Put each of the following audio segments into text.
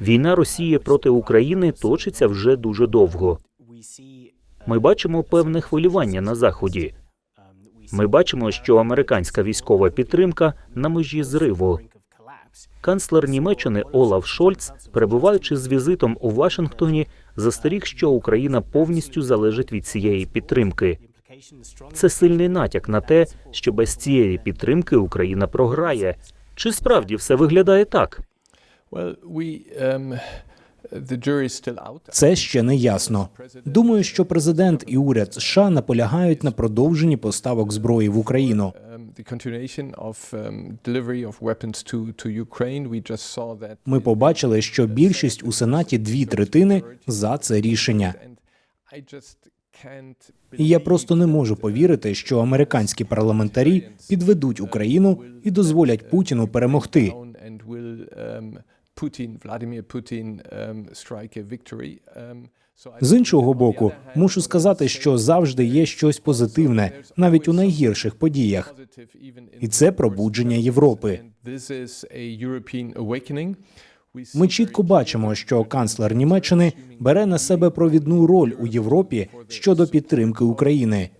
Війна Росії проти України точиться вже дуже довго. We Ми бачимо певне хвилювання на заході. Ми бачимо, що американська військова підтримка на межі зриву. Канцлер Німеччини Олаф Шольц, перебуваючи з візитом у Вашингтоні, застеріг, що Україна повністю залежить від цієї підтримки. Це сильний натяк на те, що без цієї підтримки Україна програє. Чи справді все виглядає так? Well, we um. Це ще не ясно. Думаю, що президент і уряд США наполягають на продовженні поставок зброї в Україну. Um, um. Ми побачили, що більшість у сенаті дві третини за це рішення. І я просто не можу повірити, що американські парламентарі підведуть Україну і дозволять Путіну перемогти. З іншого боку, мушу сказати, що завжди є щось позитивне, навіть у найгірших подіях. І це пробудження Європи. Ми чітко бачимо, що канцлер Німеччини бере на себе провідну роль у Європі щодо підтримки України.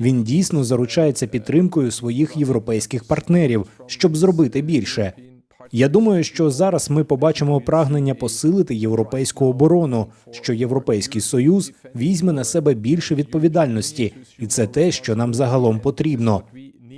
Він дійсно заручається підтримкою своїх європейських партнерів, щоб зробити більше. Я думаю, що зараз ми побачимо прагнення посилити європейську оборону, що європейський союз візьме на себе більше відповідальності, і це те, що нам загалом потрібно.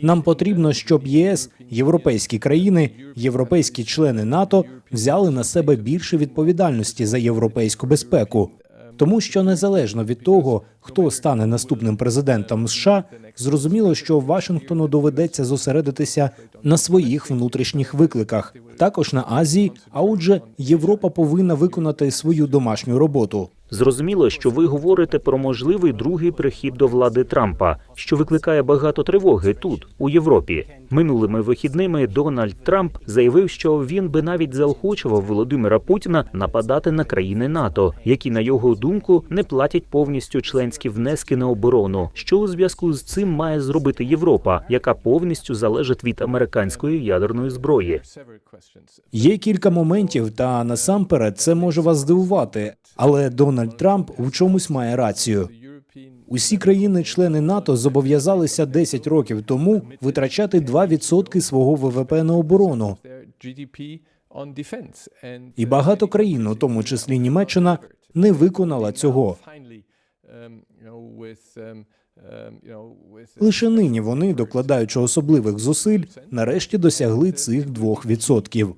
Нам потрібно, щоб ЄС, європейські країни, європейські члени НАТО взяли на себе більше відповідальності за європейську безпеку. Тому що незалежно від того, хто стане наступним президентом США, зрозуміло, що Вашингтону доведеться зосередитися на своїх внутрішніх викликах, також на Азії. А отже, Європа повинна виконати свою домашню роботу. Зрозуміло, що ви говорите про можливий другий прихід до влади Трампа, що викликає багато тривоги тут, у Європі. Минулими вихідними Дональд Трамп заявив, що він би навіть заохочував Володимира Путіна нападати на країни НАТО, які, на його думку, не платять повністю членські внески на оборону. Що у зв'язку з цим має зробити Європа, яка повністю залежить від американської ядерної зброї? Є кілька моментів, та насамперед це може вас здивувати. Але Дональд Трамп у чомусь має рацію. Усі країни-члени НАТО зобов'язалися 10 років тому витрачати 2% свого ВВП на оборону. І багато країн, у тому числі Німеччина, не виконала цього. Um, um, um, with Лише нині вони, докладаючи особливих зусиль, нарешті досягли цих 2%.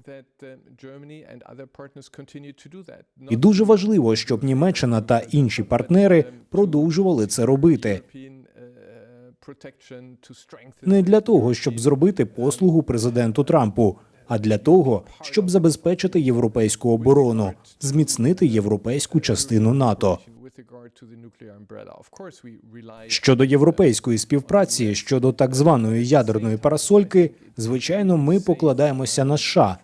that um. І дуже важливо, щоб Німеччина та інші партнери продовжували це робити. Uh, Не для того, щоб зробити послугу президенту Трампу, а для того, щоб забезпечити європейську оборону, зміцнити європейську частину НАТО. Щодо європейської співпраці щодо так званої ядерної парасольки, звичайно, ми покладаємося на США.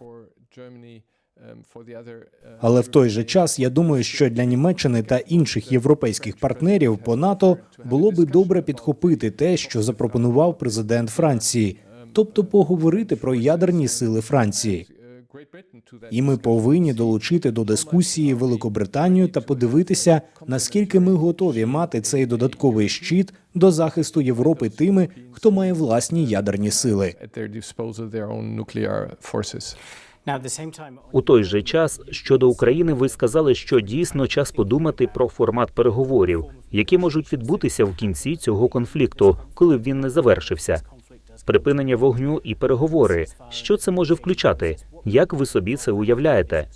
um, uh, Але в той же час я думаю, що для Німеччини та інших європейських партнерів по НАТО було би добре підхопити те, що запропонував президент Франції, тобто поговорити про ядерні сили Франції. І ми повинні долучити до дискусії Великобританію та подивитися, наскільки ми готові мати цей додатковий щит до захисту Європи тими, хто має власні ядерні сили. У той же час щодо України ви сказали, що дійсно час подумати про формат переговорів, які можуть відбутися в кінці цього конфлікту, коли б він не завершився. Припинення вогню і переговори. Що це може включати? Як ви собі це уявляєте?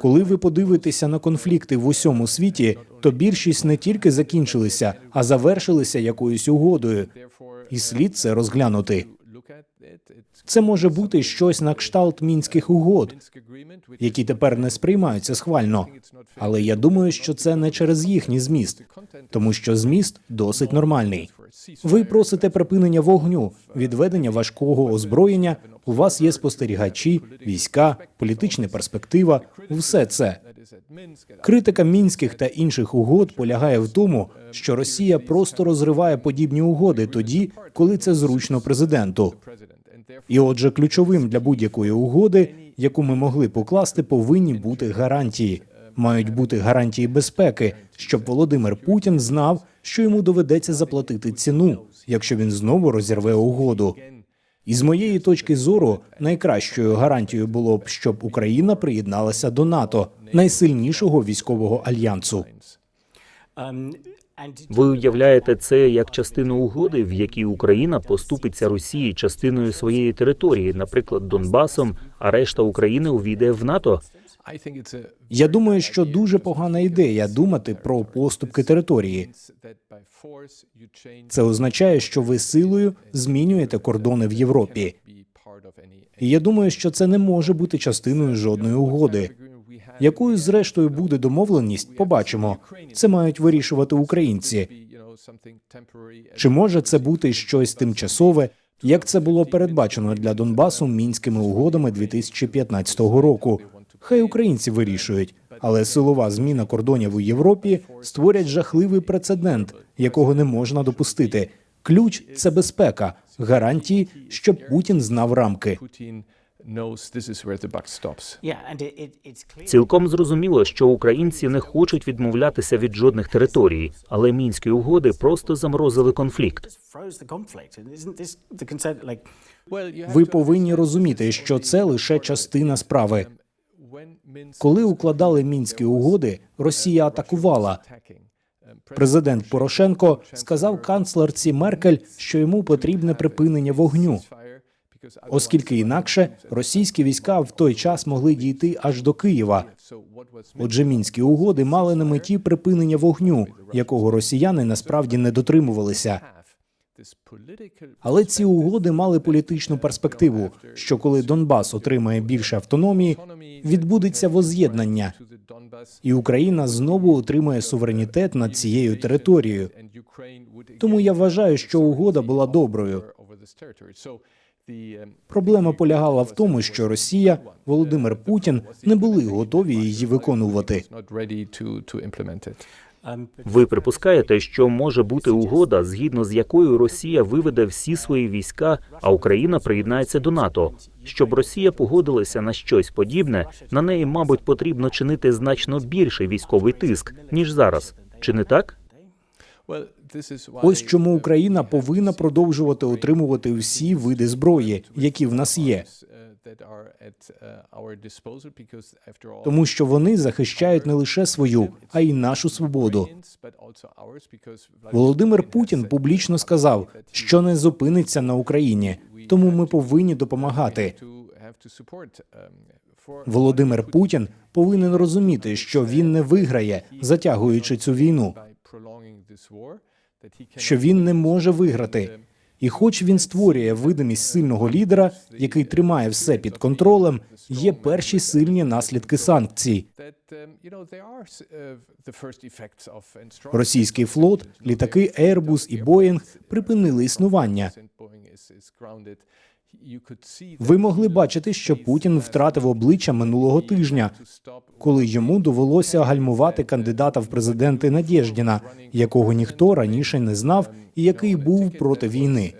Коли ви подивитеся на конфлікти в усьому світі, то більшість не тільки закінчилися, а завершилися якоюсь угодою. І слід це розглянути. Це може бути щось на кшталт мінських угод, які тепер не сприймаються схвально. Але я думаю, що це не через їхній зміст, тому що зміст досить нормальний. Ви просите припинення вогню, відведення важкого озброєння. У вас є спостерігачі, війська, політична перспектива. Все це критика мінських та інших угод полягає в тому, що Росія просто розриває подібні угоди тоді, коли це зручно президенту. І отже, ключовим для будь-якої угоди, яку ми могли покласти, повинні бути гарантії. Мають бути гарантії безпеки, щоб Володимир Путін знав, що йому доведеться заплатити ціну, якщо він знову розірве угоду. І з моєї точки зору, найкращою гарантією було б, щоб Україна приєдналася до НАТО, найсильнішого військового альянсу. Ви уявляєте це як частину угоди, в якій Україна поступиться Росії частиною своєї території, наприклад, Донбасом, а решта України увійде в НАТО? Я думаю, що дуже погана ідея думати про поступки території. Це означає, що ви силою змінюєте кордони в Європі. І я думаю, що це не може бути частиною жодної угоди. Якою зрештою буде домовленість, побачимо. Це мають вирішувати українці. Чи може це бути щось тимчасове, як це було передбачено для Донбасу мінськими угодами 2015 року? Хай українці вирішують, але силова зміна кордонів у Європі створять жахливий прецедент, якого не можна допустити. Ключ це безпека, гарантії, щоб Путін знав рамки. Цілком зрозуміло, що українці не хочуть відмовлятися від жодних територій, але мінські угоди просто заморозили конфлікт. Ви повинні розуміти, що це лише частина справи. when Коли укладали мінські угоди, Росія атакувала. um, Президент Порошенко сказав канцлерці Меркель, що йому потрібне припинення вогню, оскільки інакше російські війська в той час могли дійти аж до Києва. Отже, мінські угоди мали на меті припинення вогню, якого росіяни насправді не дотримувалися. Але ці угоди мали політичну перспективу, що коли Донбас отримає більше автономії, відбудеться воз'єднання, і Україна знову отримає суверенітет над цією територією. Тому я вважаю, що угода була доброю. Проблема полягала в тому, що Росія, Володимир Путін не були готові її виконувати. Ви припускаєте, що може бути угода, згідно з якою Росія виведе всі свої війська, а Україна приєднається до НАТО. Щоб Росія погодилася на щось подібне, на неї, мабуть, потрібно чинити значно більший військовий тиск ніж зараз. Чи не так? Ось чому Україна повинна продовжувати отримувати всі види зброї, які в нас є, after all тому що вони захищають не лише свою, а й нашу свободу. Володимир Путін публічно сказав, що не зупиниться на Україні, тому ми повинні допомагати. um, Володимир Путін. Повинен розуміти, що він не виграє, затягуючи цю війну, що він не може виграти. І хоч він створює видимість сильного лідера, який тримає все під контролем, є перші сильні наслідки санкцій. Російський флот, літаки Airbus і Boeing припинили існування. Ви могли бачити, що Путін втратив обличчя минулого тижня, коли йому довелося гальмувати кандидата в президенти Надєждіна, якого ніхто раніше не знав і який був проти війни.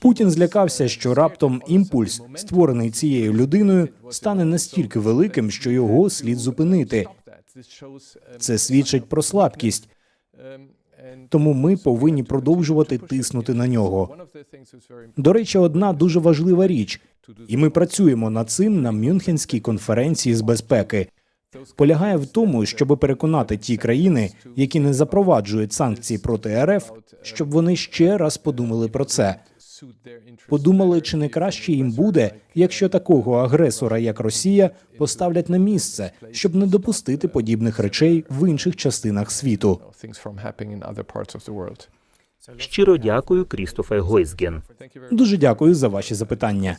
Путін злякався, що раптом імпульс, створений цією людиною, стане настільки великим, що його слід зупинити. Це свідчить про слабкість, тому ми повинні продовжувати тиснути на нього. До речі, одна дуже важлива річ, і ми працюємо над цим на Мюнхенській конференції з безпеки. Полягає в тому, щоб переконати ті країни, які не запроваджують санкції проти РФ, щоб вони ще раз подумали про це. Подумали, чи не краще їм буде, якщо такого агресора, як Росія, поставлять на місце, щоб не допустити подібних речей в інших частинах світу. Щиро дякую, Крістофе Гойзген. Дуже дякую за ваші запитання.